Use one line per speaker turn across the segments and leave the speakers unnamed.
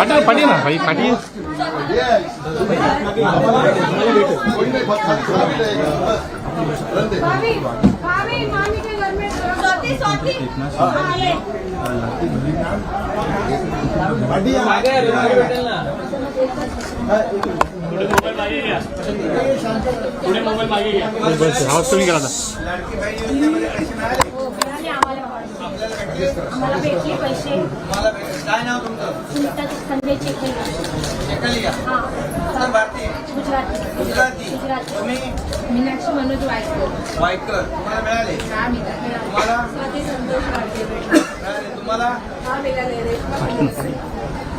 पाठी पाठी ना भाई पाठी
भाभी भाभी मामी के घर में स्वाति स्वाति हाँ, ले।
आवाज कमी केला
हो, मिळाले आम्हाला आम्हाला भेटले पैसे.
काय नाव तुमचं?
सुनीता संजय हा.
उत्तर भारतीय?
गुजराती.
गुजराती.
गुजराती.
तुम्ही?
मीनाक्षी मनोज वायकर.
वायकर. तुम्हाला मिळाले?
हा मिळाले.
तुम्हाला?
स्वाती संतोष वाडके
मिळाले. तुम्हाला?
हा मिळाले. रेश्मा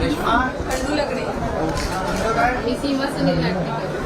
रेश्मा?
खंडू लगडे
तुमचं काय?
आणि सीमा सुनील नाटकर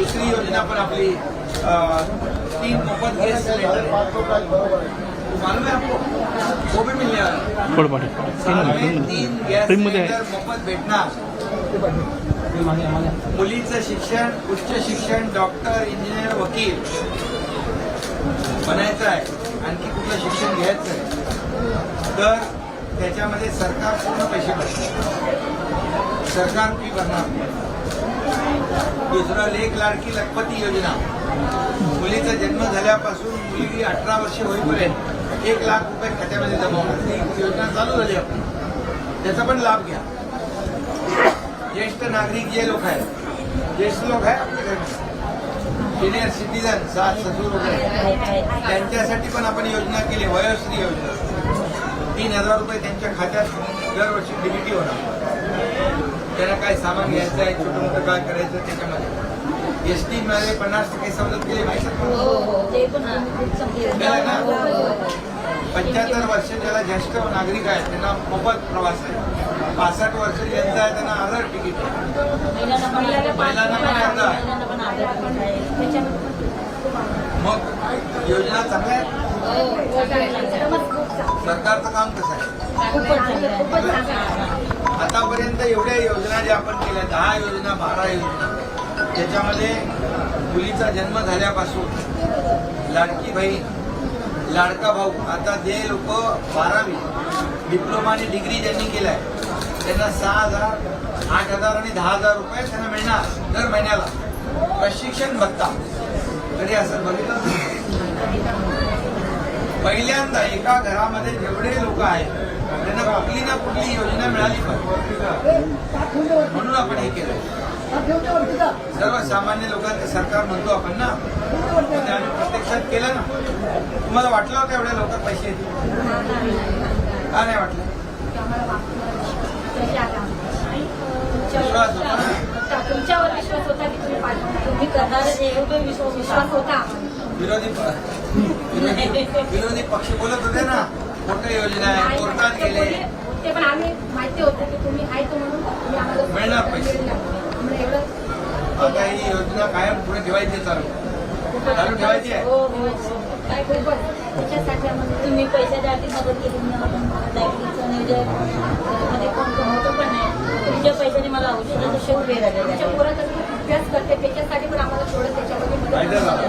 दूसरी योजना पण आपली तीन मोफत गैस सिलेंडर. मालूम है आपको? वो भी मिलने वाला है।
थोडं पाठी
साल में तीन गॅस
आहे.
सिलेंडर मोफत भेटणार. मुलीचं शिक्षण उच्च शिक्षण डॉक्टर इंजिनियर वकील बनायचं आहे. आणखी कुठलं शिक्षण घ्यायचं आहे? तर त्याच्यामध्ये सरकार पूर्ण पैसे भरणार. सरकार फी भरणार. दुसरा लेख लाडकी लखपती योजना. मुलीचा जन्म झाल्यापासून मुलगी अठरा वर्षे होईपर्यंत एक लाख रुपये खात्यामध्ये जमा होणार. योजना चालू झाली आपण त्याचा पण लाभ घ्या. ज्येष्ठ नागरिक जे लोक आहेत ज्येष्ठ लोक आहे आपल्या सिनियर सिटीजन सास ससूर वगैरे. त्यांच्यासाठी पण आपण योजना केली वयोश्री योजना. तीन हजार रुपये त्यांच्या खात्यात दरवर्षी डिबिटी होणार. त्यांना काय सामान घ्यायचं आहे छोटं मोठं काय करायचं त्याच्यामध्ये एस टी मध्ये पन्नास टक्के सवलत केली माहिती
हो? हो? हो.
पंच्याहत्तर वर्ष ज्याला ज्येष्ठ नागरिक आहेत त्यांना मोफत प्रवास आहे पासष्ट वर्ष ज्यांचं आहे त्यांना आधार तिकीट. मग योजना चांगल्या आहेत. सरकारचं काम कसं आहे आतापर्यंत एवढ्या योजना ज्या आपण केल्या दहा योजना बारा योजना त्याच्यामध्ये मुलीचा जन्म झाल्यापासून लाडकी बहीण लाडका भाऊ आता जे लोक बारावी डिप्लोमा आणि डिग्री ज्यांनी केलाय त्यांना सहा हजार आठ हजार आणि दहा हजार रुपये त्यांना मिळणार दर महिन्याला. प्रशिक्षण भत्ता. कधी असं बघितलं पहिल्यांदा एका घरामध्ये जेवढे लोक आहेत त्यांना कुठली ना कुठली योजना मिळाली पाहिजे म्हणून आपण हे केलं. सर्वसामान्य लोकांचं सरकार म्हणतो आपण ना. ते आम्ही प्रत्यक्षात केलं ना. तुम्हाला वाटलं होतं एवढ्या लवकर पैसे येतील? का नाही वाटलं? विश्वास होता?
तुमच्यावर विश्वास होता की तुम्ही
तुम्ही करणारे विश्वास
विरोधी विरोधी पक्ष बोलत होते ना. मोठ्या योजना आहे कोर्टात गेले
ते पण आम्ही माहिती होतं की तुम्ही आहे तो म्हणून तुम्ही आम्हाला
मिळणार पैसे.
आम्हाला एवढं
आता ही योजना कायम पुढे ठेवायची आहे चालू. चालू ठेवायची आहे.
हो हो
काय खूपच त्याच्यासाठी आम्हाला
तुम्ही पैशाच्या आधी मदत केली कोण पण नाही. तुमच्या पैशाने मला औषधाचं शेव उभे झालेलं आहे
अभ्यास करते त्याच्यासाठी पण आम्हाला थोडं त्याच्यामध्ये मदत
फायदा झाला.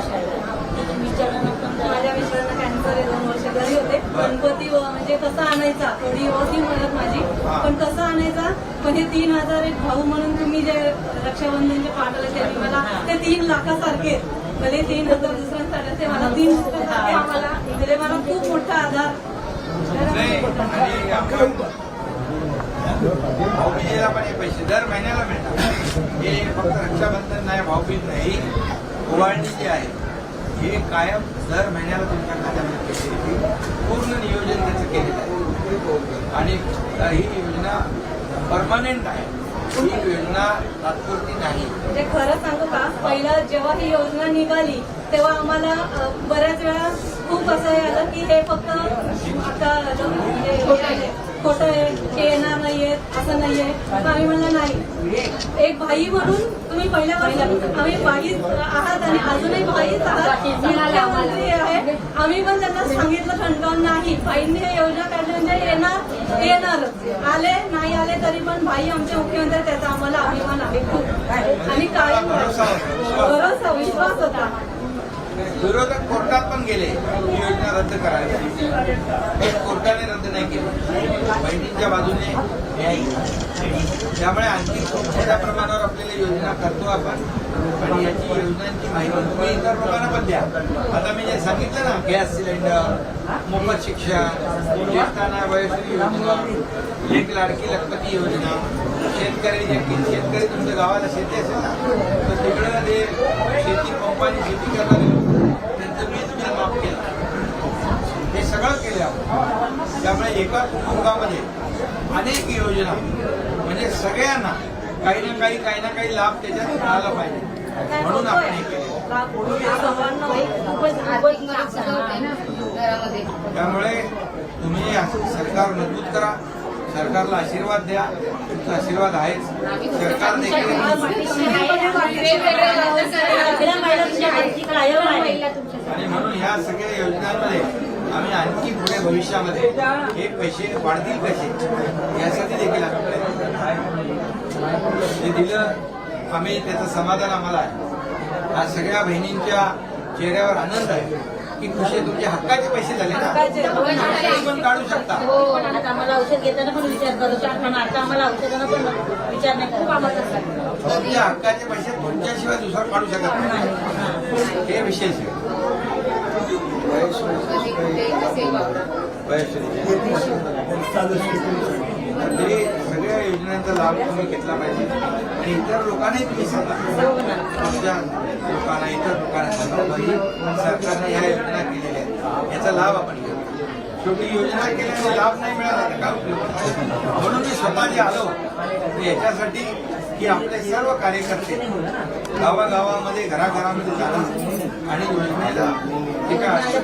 करायला
माझ्या मिस्टरांना कॅन्सर आहे दोन वर्ष घरी होते गणपती व- म्हणजे कसा आणायचा? थोडी होती मदत माझी. पण कसा आणायचा? पण हे तीन हजार एक भाऊ म्हणून तुम्ही जे रक्षाबंधनचे पाठवले ते मला ते तीन लाखासारखे भले तीन हजार दुसऱ्यांसाठी ते मला तीन लाखासारखे आम्हाला म्हणजे मला खूप मोठा आधार.
म्हणजे भाऊबीजेला पण हे पैसे दर महिन्याला मिळतात. हे फक्त रक्षाबंधन नाही भाऊबीज नाही. ओवाळणी जी आहे हे कायम दर महिन्याला तुमच्या खात्यामध्ये पूर्ण नियोजन त्याचं केलेलं आहे. आणि ही योजना परमनंट आहे. ही योजना तात्पुरती नाही.
म्हणजे खरं सांगू का पहिलं जेव्हा ही योजना निघाली तेव्हा आम्हाला बऱ्याच वेळा खूप असं हे आलं की हे फक्त आता म्हणजे खोटं आहे ते येणार नाहीये असं नाहीये. आम्ही म्हणलं नाही. एक भाई म्हणून तुम्ही पहिल्यापासून आम्ही बाई आहात आणि अजूनही बाईच आहात. मुख्यमंत्री आहे. आम्ही पण त्यांना सांगितलं खंडकावून नाही. बाईंनी हे योजना काढली म्हणजे येणार येणार. आले नाही आले तरी पण भाई आमचे मुख्यमंत्री त्याचा आम्हाला अभिमान आहे. खूप आणि काय.
भरोसा विश्वास
होता.
विरोधक कोर्टात पण गेले. ही योजना रद्द करायला पण कोर्टाने रद्द नाही केली. बहिणींच्या बाजूने न्याय. त्यामुळे आणखी खूप मोठ्या प्रमाणावर आपल्याला योजना करतो आपण. आणि याची योजनांची माहिती तुम्ही इतर लोकांना पण द्या. आता मी जे सांगितलं ना गॅस सिलेंडर मोफत शिक्षण ज्येष्ठांना वयश्री योजना एक लाडकी लखपती योजना शेतकरी शेतकरी तुमच्या गावाला शेती असेल ना तिकडं ते शेती पंपाने शेती करणारे लोक, त्यांचं वीज बिल माफ केलं. हे सगळं केलं आपण त्यामुळे एका कुटुंबामध्ये अनेक योजना म्हणजे सगळ्यांना काही ना काही काही ना काही लाभ त्याच्यात मिळाला पाहिजे. म्हणून आपण हे केलं. त्यामुळे तुम्ही सरकार मजबूत करा. सरकारला आशीर्वाद द्या. तुमचा आशीर्वाद आहेच. सरकार देखील आणि म्हणून ह्या सगळ्या योजनांमध्ये आम्ही आणखी पुढे भविष्यामध्ये हे पैसे वाढतील कसे? यासाठी देखील आम्ही दिलं आम्ही त्याचं समाधान आम्हाला आहे. आज सगळ्या बहिणींच्या चेहऱ्यावर आनंद आहे. की खुशी तुमचे हक्काचे पैसे झाले ना. तुम्ही पण काढू शकता.
हो आता आम्हाला औषध घेताना पण विचार करू शकतो. पण आता आम्हाला औषधांना पण विचार नाही खूप आम्हाला
तुमच्या हक्काचे पैसे तुमच्याशिवाय दुसरा काढू शकत नाही. हे विशेष आहे
कधी कुठे कसे वापरा
ते सगळ्या योजनांचा लाभ तुम्ही घेतला पाहिजे आणि इतर लोकांनाही तुम्ही सांगा तुमच्या लोकांना इतर लोकांना सांगा सरकारने ह्या योजना केलेल्या आहेत याचा लाभ आपण घेऊ शेवटी योजना केल्याने लाभ नाही मिळाला तर काय उपयोग म्हणून मी स्वतः जे आलो. याच्यासाठी की आपले सर्व कार्यकर्ते गावागावामध्ये घराघरामध्ये जाणार आणि योजनेला जे
आहे?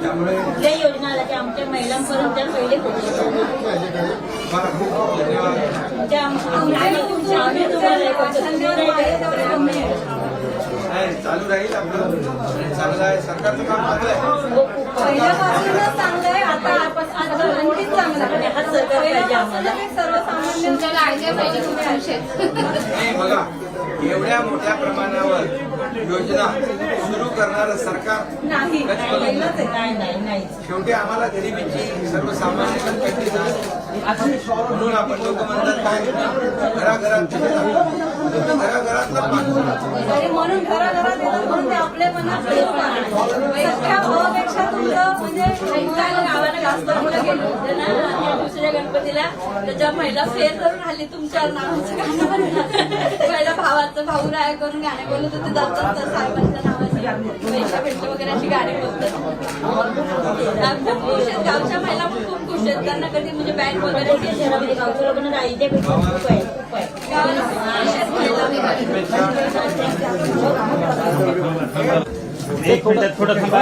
त्यामुळे
कुठल्या योजना आल्या त्या आमच्या महिलांपर्यंत त्या पहिले पोहोचल्या आम्ही तुम्हाला नाही
चालू राहील आपलं. चांगलं आहे. सरकारचं काम चांगलं आहे. बघा एवढ्या मोठ्या प्रमाणावर योजना सुरू करणारं सरकार
नाही पहिलंच आहे.
नाही. नाही नाही
शेवटी आम्हाला गरिबीची सर्वसामान्य म्हणून आपण लोक म्हणतात काय घराघरात घराघरातलं
म्हणून घराघरात म्हणून आपले मनात भावापेक्षा तुमचं म्हणजे
गावाला पुढे गेलो होते ना आणि दुसऱ्या गणपतीला त्याच्या महिला फेर करून आली तुमच्या नावाचं गाणं पहिला भावाचं भाऊ राय करून गाणे बोलत होते जातात तर साहेबांच्या नावाची. पैसे भेटले वगैरे अशी गाणी बोलतात. खूप खुश आहेत गावच्या महिला पण खूप खुश आहेत. त्यांना कधी म्हणजे बँक वगैरे
आमच्या गावच्या लोकांना राहायच्या पेक्षा खूप आहे खूप आहे.
गावाला खुश आहेत महिला.
एक मिनिटात थोडं थांबा.